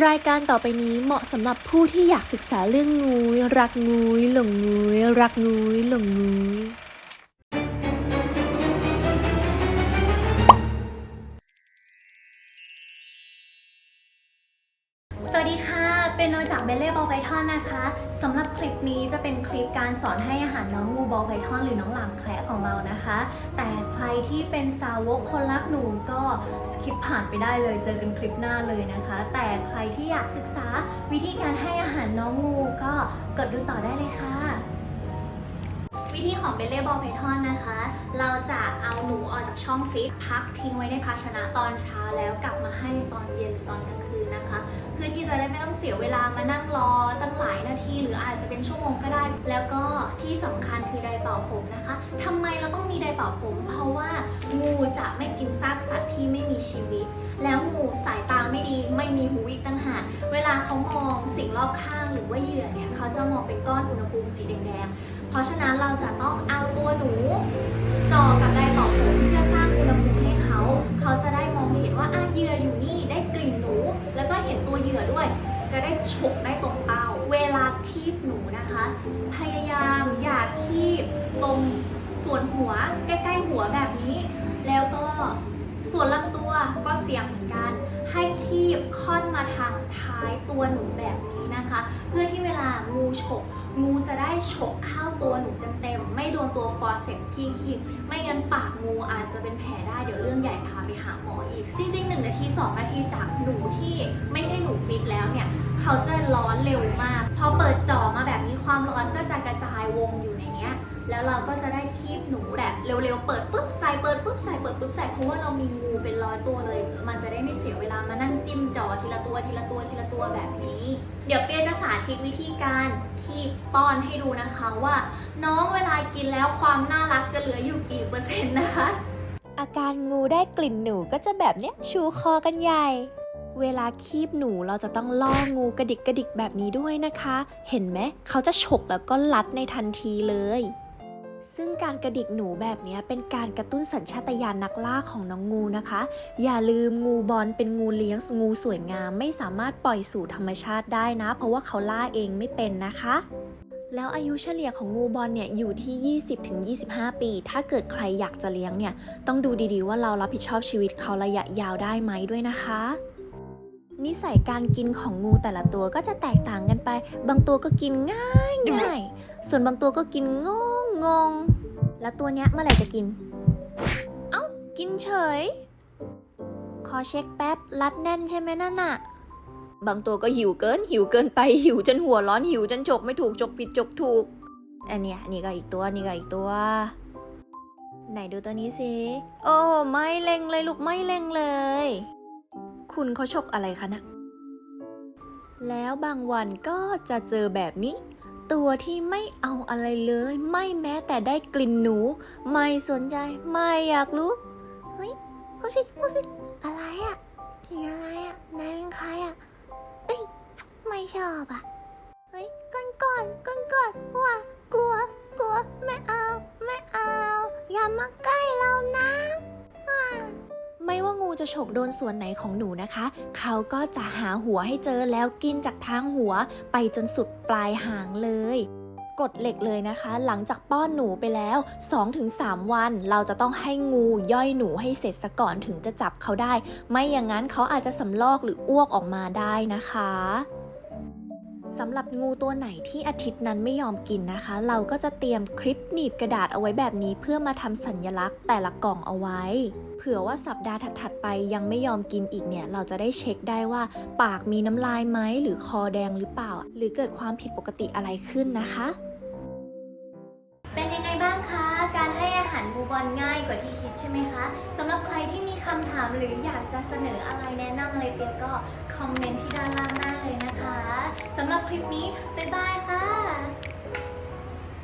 รายการต่อไปนี้เหมาะสำหรับผู้ที่อยากศึกษาเรื่องงูยรักงูยหลงงูยรักงูยหลงงูยสวัสดีค่ะ เป็นโนจากเบลเล่บอลไพทอนนะคะสำหรับคลิปนี้จะเป็นคลิปการสอนให้อาหารน้องงูบอลไพทอนหรือน้องหลามแคระของเรานะคะ แต่ใครที่เป็นสาวกคนรักหนูก็สคิปผ่านไปได้เลยเจอกันคลิปหน้าเลยนะคะ แต่ใครที่อยากศึกษาวิธีการให้อาหารน้องงูก็กดดูต่อได้เลยค่ะวิธีของเบลเล่บอลไพทอนนะคะ เราจะเอาหนูออกจากช่องฟิตพักทิ้งไว้ในภาชนะตอนเช้าแล้วกลับมาให้ตอนเย็นหรือตอนกลางคืน นะคะ เพื่อที่จะได้ไม่ต้องเสียเวลามานั่งรอตั้งหลายนาที หรืออาจจะเป็นชั่วโมงก็ได้ แล้วก็ที่สำคัญคือไดร์เป่าผมนะคะทำไมเราต้องมีไดร์เป่าผม เพราะว่างูจะไม่กินซากสัตว์ที่ไม่มีชีวิต แล้วงูสายตาไม่ดีไม่มีหูอีกต่างหากเวลาเขามองสิ่งรอบข้างหรือว่าเหยื่อเนี่ยเขาจะมองเป็นก้อนอุณหภูมิสีแดงๆเพราะฉะนั้นเราจะต้องเอาตัวหนูจ่อกับได จะได้ฉกได้ตรงเป้า เวลาคีบหนูนะคะ พยายามอย่าคีบตรงส่วนหัวใกล้ๆหัวแบบนี้ แล้วก็ส่วนลำตัวก็เสียงเหมือนกัน ให้คีบค่อนมาทางท้ายตัวหนูแบบนี้นะคะ เพื่อที่เวลางูฉกงูจะได้ฉกเข้าตัวหนูเต็มๆไม่โดนตัวฟอร์เซปที่คีบไม่งั้นปากงูอาจจะเป็นแผลได้เดี๋ยวเรื่องใหญ่พาไปหาหมออีกจริง นาที2นาทีจากหนูที่ไม่ใช่หนูฟิตแล้วเนี่ยเขาจะร้อนเร็วมาก พอเปิดจ่อมาแบบนี้ความร้อนก็จะกระจายวงอยู่ในเนี้ย แล้วเราก็จะได้คีบหนูแบบเร็วๆ เปิดปุ๊บใส่เปิดปุ๊บใส่เปิดปุ๊บใส่เพราะว่าเรามีงูเป็นร้อยตัวเลย มันจะได้ไม่เสียเวลามานั่งจิ้มจ่อทีละตัวทีละตัวทีละตัวแบบนี้ เดี๋ยวเปียจะสาธิตวิธีการคีบป้อนให้ดูนะคะว่า น้องเวลากินแล้วความน่ารักจะเหลืออยู่กี่เปอร์เซ็นต์นะคะ อาการงูได้กลิ่นหนูก็จะแบบเนี้ยชูคอกันใหญ่ เวลาคีบหนูเราจะต้องล่องูกระดิกกระดิกแบบนี้ด้วยนะคะ เห็นไหมเขาจะฉกแล้วก็ลัดในทันทีเลย ซึ่งการกระดิกหนูแบบนี้เป็นการกระตุ้นสัญชาตญาณนักล่าของน้องงูนะคะ อย่าลืมงูบอลเป็นงูเลี้ยงงูสวยงาม ไม่สามารถปล่อยสู่ธรรมชาติได้นะ เพราะว่าเขาล่าเองไม่เป็นนะคะ แล้วอายุเฉลี่ยของงูบอลเนี่ยอยู่ที่ 20-25 ปี ถ้าเกิดใครอยากจะเลี้ยงเนี่ย ต้องดูดีๆว่าเรารับผิดชอบชีวิตเขาระยะยาวได้ไหมด้วยนะคะ นิสัยการกินของงูแต่ละตัวก็จะแตกต่างกันไป บางตัวก็กินง่ายง่าย ส่วนบางตัวก็กินงงงง แล้วตัวเนี้ยเมื่อไหร่จะกิน เอ้า กินเฉย ขอเช็คแป๊บ รัดแน่นใช่ไหมนั่นน่ะ บางตัวก็หิวเกิน หิวเกินไปหิวจนหัวร้อนหิวจนจกไม่ถูกจกผิดจกถูก อันเนี้ยนี่ก็อีกตัวนี่ก็อีกตัว ไหนดูตัวนี้สิโอ้ไม่เล็งเลยลูกไม่เล็งเลย คุณเขาฉกอะไรคะนะแล้วบางวันก็จะเจอแบบนี้ ตัวที่ไม่เอาอะไรเลย ไม่แม้แต่ได้กลิ่นหนู ไม่สนใจไม่อยากรู้เฮ้ยพูดผิดพูดผิดอะไร ชอบอะเฮ้ยก่อนก่อนก่อนก่อนว่ากลัว กลัว ไม่เอา ไม่เอา อย่ามาใกล้เรานะอ่าไม่ว่างูจะฉกโดนส่วนไหนของหนูนะคะ เขาก็จะหาหัวให้เจอแล้วกินจากทางหัวไปจนสุดปลายหางเลยกฎเหล็กเลยนะคะ หลังจากป้อนหนูไปแล้ว 2-3 วัน เราจะต้องให้งูย่อยหนูให้เสร็จซะก่อนถึงจะจับเขาได้ ไม่อย่างนั้นเขาอาจจะสำลอกหรืออ้วกออกมาได้นะคะ สำหรับงูตัวไหนที่อาทิตย์นั้นไม่ยอมกินนะคะ เราก็จะเตรียมคลิปหนีบกระดาษเอาไว้แบบนี้ เพื่อมาทำสัญลักษณ์แต่ละกล่องเอาไว้ เผื่อว่าสัปดาห์ถัดๆไปยังไม่ยอมกินอีกเนี่ย เราจะได้เช็คได้ว่า ปากมีน้ำลายไหมหรือคอแดงหรือเปล่า หรือเกิดความผิดปกติอะไรขึ้นนะคะ บอลง่ายกว่าที่คิดใช่ไหมคะสำหรับใครที่มีคำถามหรืออยากจะเสนออะไรแนะนำอะไรเปียก็คอมเมนต์ที่ด้านล่างได้เลยนะคะสำหรับคลิปนี้บ๊ายบายค่ะ